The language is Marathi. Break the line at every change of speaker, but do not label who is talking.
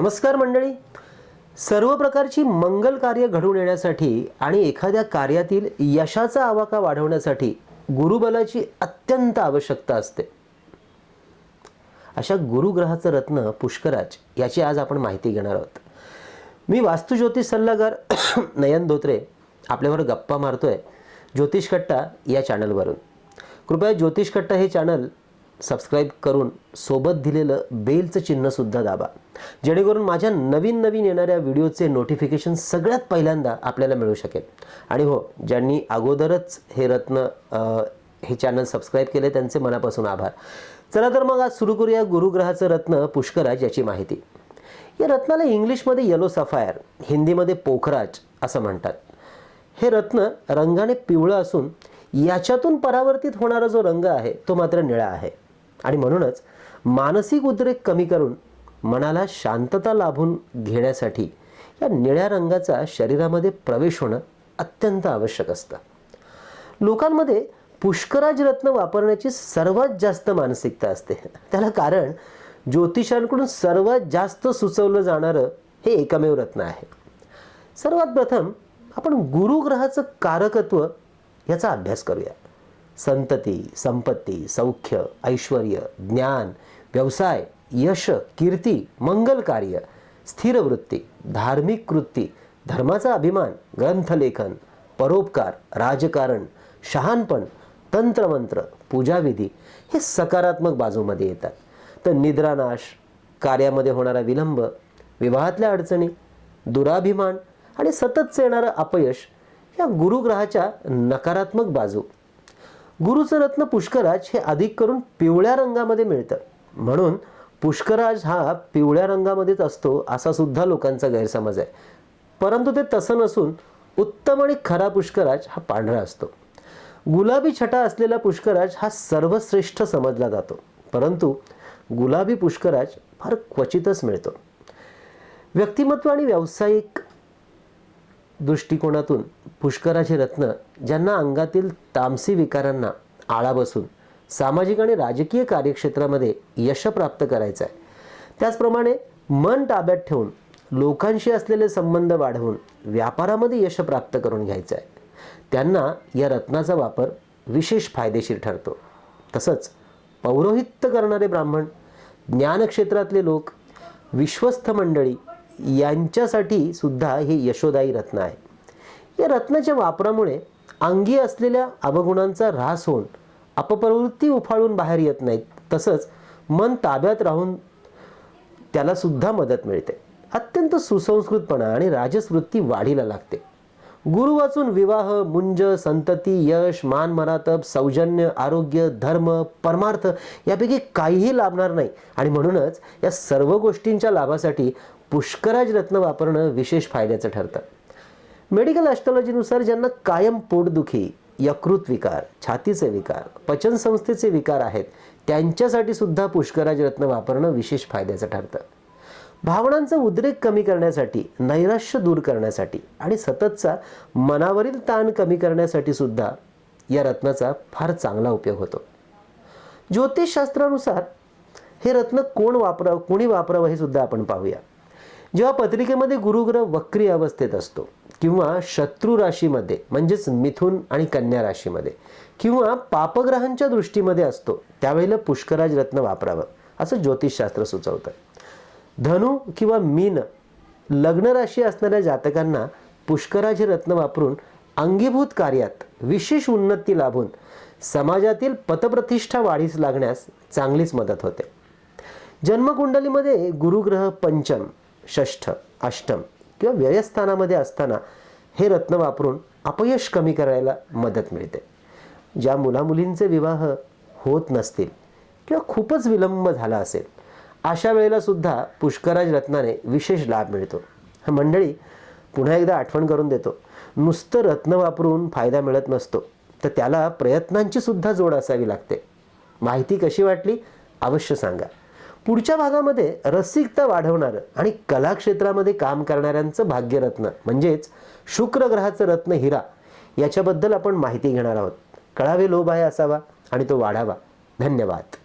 नमस्कार मंडळी. सर्व प्रकारची मंगल कार्य घडून येण्यासाठी आणि एखाद्या कार्यातील यशाचा आवाका वाढवण्यासाठी गुरुबलाची अत्यंत आवश्यकता असते. अशा गुरुग्रहाचं रत्न पुष्कराज याची आज आपण माहिती घेणार आहोत. मी वास्तुज्योतिष सल्लागार नयन धोत्रे आपल्यावर गप्पा मारतोय. ज्योतिष कट्टा या चॅनलवरून कृपया ज्योतिष कट्टा हे चॅनल सबस्क्राईब करून सोबत दिलेलं बेलचं चिन्हसुद्धा दाबा. जेणेकरून माझ्या नवीन नवीन येणाऱ्या व्हिडिओचे नोटिफिकेशन सगळ्यात पहिल्यांदा आपल्याला मिळू शकेल. आणि हो ज्यांनी अगोदरच हे रत्न हे चॅनल सबस्क्राईब केले त्यांचे मनापासून आभार. चला तर मग आज सुरू करूया गुरुग्रहाचं रत्न पुष्कराज याची माहिती. या रत्नाला इंग्लिशमध्ये येलो सफायर हिंदीमध्ये पोखराज असं म्हणतात. हे रत्न रंगाने पिवळं असून याच्यातून परावर्तित होणारा जो रंग आहे तो मात्र निळा आहे. आणि म्हणूनच मानसिक उद्रेक कमी करून मनाला शांतता लाभून घेण्यासाठी या निळ्या रंगाचा शरीरामध्ये प्रवेश होणं अत्यंत आवश्यक असतं. लोकांमध्ये पुष्कराज रत्न वापरण्याची सर्वात जास्त मानसिकता असते. त्याला कारण ज्योतिषांकडून सर्वात जास्त सुचवलं जाणारं हे एकमेव रत्न आहे. सर्वात प्रथम आपण गुरुग्रहाचं कारकत्व याचा अभ्यास करूया संतती संपत्ती सौख्य ऐश्वर ज्ञान व्यवसाय यश कीर्ती मंगल कार्य स्थिर वृत्ती धार्मिक कृती धर्माचा अभिमान ग्रंथलेखन परोपकार राजकारण शहाणपण तंत्रमंत्र पूजाविधी हे सकारात्मक बाजूमध्ये येतात. तर निद्रानाश कार्यामध्ये होणारा विलंब विवाहातल्या अडचणी दुराभिमान आणि सततचं येणारं अपयश या गुरुग्रहाच्या नकारात्मक बाजू गुरुचं रत्न पुष्कराज हे अधिक करून पिवळ्या रंगामध्ये मिळतं. म्हणून पुष्कराज हा पिवळ्या रंगामध्येच असतो असा सुद्धा लोकांचा गैरसमज आहे. परंतु ते तसं नसून उत्तम आणि खरा पुष्कराज हा पांढरा असतो. गुलाबी छटा असलेला पुष्कराज हा सर्वश्रेष्ठ समजला जातो. परंतु गुलाबी पुष्कराज फार क्वचितच मिळतो. व्यक्तिमत्व आणि व्यावसायिक दृष्टिकोनातून पुष्कराचे रत्न ज्यांना अंगातील तामसी विकारांना आळा बसून सामाजिक आणि राजकीय कार्यक्षेत्रामध्ये यश प्राप्त करायचं आहे. त्याचप्रमाणे मन ताब्यात ठेवून लोकांशी असलेले संबंध वाढवून व्यापारामध्ये यश प्राप्त करून घ्यायचं आहे. त्यांना या रत्नाचा वापर विशेष फायदेशीर ठरतो. तसंच पौरोहित्य करणारे ब्राह्मण ज्ञानक्षेत्रातले लोक विश्वस्त मंडळी यांच्यासाठी सुद्धा हे यशोदायी रत्न आहे. या रत्नाच्या वापरामुळे अंगी असलेल्या अवगुणांचा ऱ्हास होऊन अपप्रवृत्ती उफाळून बाहेर येत नाहीत. तसंच मन ताब्यात राहून त्याला सुद्धा मदत मिळते. अत्यंत सुसंस्कृतपणा आणि राजसवृत्ती वाढीला लागते. गुरु वाचून विवाह मुंज संतती यश मान मनातप सौजन्य आरोग्य धर्म परमार्थ यापैकी काहीही लाभणार नाही. आणि म्हणूनच या सर्व गोष्टींच्या लाभासाठी पुष्कराज रत्न वापरणं विशेष फायद्याचं ठरतं. मेडिकल ॲस्ट्रॉलॉजीनुसार ज्यांना कायम पोटदुखी यकृत विकार छातीचे विकार पचन संस्थेचे विकार आहेत त्यांच्यासाठी सुद्धा पुष्कराज रत्न वापरणं विशेष फायद्याचं ठरतं. भावनांचा उद्रेक कमी करण्यासाठी नैराश्य दूर करण्यासाठी आणि सततचा मनावरील ताण कमी करण्यासाठी सुद्धा या रत्नाचा फार चांगला उपयोग होतो. ज्योतिषशास्त्रानुसार हे रत्न कोण वापरावं कोणी वापरावं हे सुद्धा आपण पाहूया. जेव्हा पत्रिकेमध्ये गुरुग्रह वक्री अवस्थेत असतो किंवा शत्रू राशीमध्ये म्हणजेच मिथुन आणि कन्या राशीमध्ये किंवा पापग्रहांच्या दृष्टीमध्ये असतो त्यावेळेला पुष्कराज रत्न वापरावं असं ज्योतिषशास्त्र सुचवतं. धनु किंवा मीन लग्न राशी असणाऱ्या जातकांना पुष्कराज रत्न वापरून अंगीभूत कार्यात विशेष उन्नती लाभून समाजातील पतप्रतिष्ठा वाढीस लागण्यास चांगलीच मदत होते. जन्मकुंडलीमध्ये गुरुग्रह पंचम षष्ठ अष्टम किंवा व्ययस्थानामध्ये असताना हे रत्न वापरून अपयश कमी करायला मदत मिळते. ज्या मुलामुलींचे विवाह होत नसतील किंवा खूपच विलंब झाला असेल अशा वेळेला सुद्धा पुष्कराज रत्नाने विशेष लाभ मिळतो. मंडळी पुन्हा एकदा आठवण करून देतो नुसतं रत्न वापरून फायदा मिळत नसतो तर त्याला प्रयत्नांची सुद्धा जोड असावी लागते. माहिती कशी वाटली अवश्य सांगा. पुढच्या भागामध्ये रसिकता वाढवणारं आणि कला क्षेत्रामध्ये काम करणाऱ्यांचं भाग्यरत्न म्हणजेच शुक्र ग्रहाचं रत्न हिरा याच्याबद्दल आपण माहिती घेणार आहोत. कळावे लोभ आहे असावा आणि तो वाढावा. धन्यवाद.